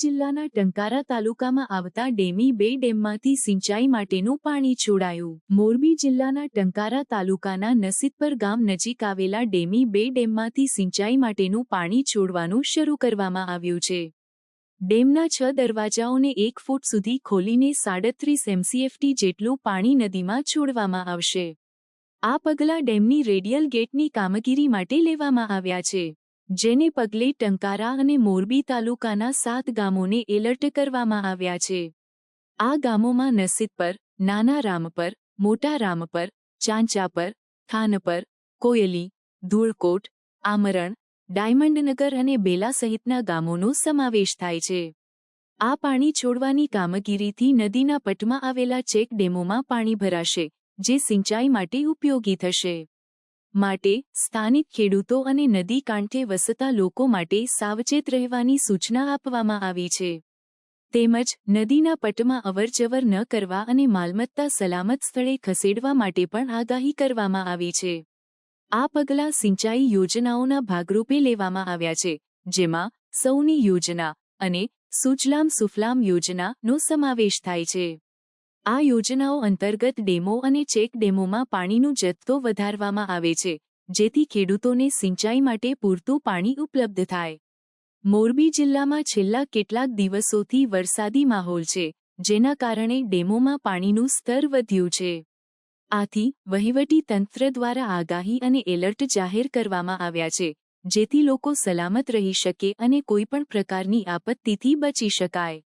જિલ્લાના ટંકારા તાલુકામાં આવતા ડેમી બે ડેમમાંથી સિંચાઈ માટેનું પાણી છોડાયું. મોરબી જિલ્લાના ટંકારા તાલુકાના નસીતપર ગામ નજીક આવેલા ડેમી બે ડેમમાંથી સિંચાઈ માટેનું પાણી છોડવાનું શરૂ કરવામાં આવ્યું છે. ડેમના છ દરવાજાઓને એક ફૂટ સુધી ખોલીને સાડત્રીસ એમસીએફટી જેટલું પાણી નદીમાં છોડવામાં આવશે. આ પગલાં ડેમની રેડિયલ ગેટની કામગીરી માટે લેવામાં આવ્યા છે. જેને પગલે ટંકારા અને મોરબી તાલુકાના સાત ગામોને એલર્ટ કરવામાં આવ્યા છે. આ ગામોમાં નસીતપર નાના રામપર મોટા રામપર ચાંચાપર ખાનપર કોયલી, ધૂળકોટ, આમરણ, ડાયમંડનગર અને બેલા સહિતના ગામોનો સમાવેશ થાય છે. આ પાણી છોડવાની કામગીરીથી નદીના પટમાં આવેલા ચેક ડેમોમાં પાણી ભરાશે, જે સિંચાઈ માટે ઉપયોગી થશે. માટે સ્થાનિક ખેડૂતો અને નદી કાંઠે વસતા લોકો માટે સાવચેત રહેવાની સૂચના આપવામાં આવી છે. તેમજ નદીના પટમાં અવરજવર ન કરવા અને માલમત્તા સલામત સ્થળે ખસેડવા માટે પણ આગાહી કરવામાં આવી છે. આ પગલાં સિંચાઈ યોજનાઓના ભાગરૂપે લેવામાં આવ્યા છે, જેમાં સૌની યોજના અને સુજલામ સુફલામ યોજનાનો સમાવેશ થાય છે. આ યોજનાઓ અંતર્ગત ડેમો અને ચેક ડેમોમાં પાણીનું જથ્થો વધારવામાં આવે છે, જેથી ખેડૂતોને સિંચાઈ માટે પૂરતું પાણી ઉપલબ્ધ થાય. મોરબી જિલ્લામાં છેલ્લા કેટલાક દિવસોથી વરસાદી માહોલ છે, જેના કારણે ડેમોમાં પાણીનું સ્તર વધ્યું છે. આથી, વહીવટી તંત્ર દ્વારા આગાહી અને એલર્ટ જાહેર કરવામાં આવ્યા છે, જેથી લોકો સલામત રહી શકે અને કોઈપણ પ્રકારની આપત્તિથી બચી શકાય.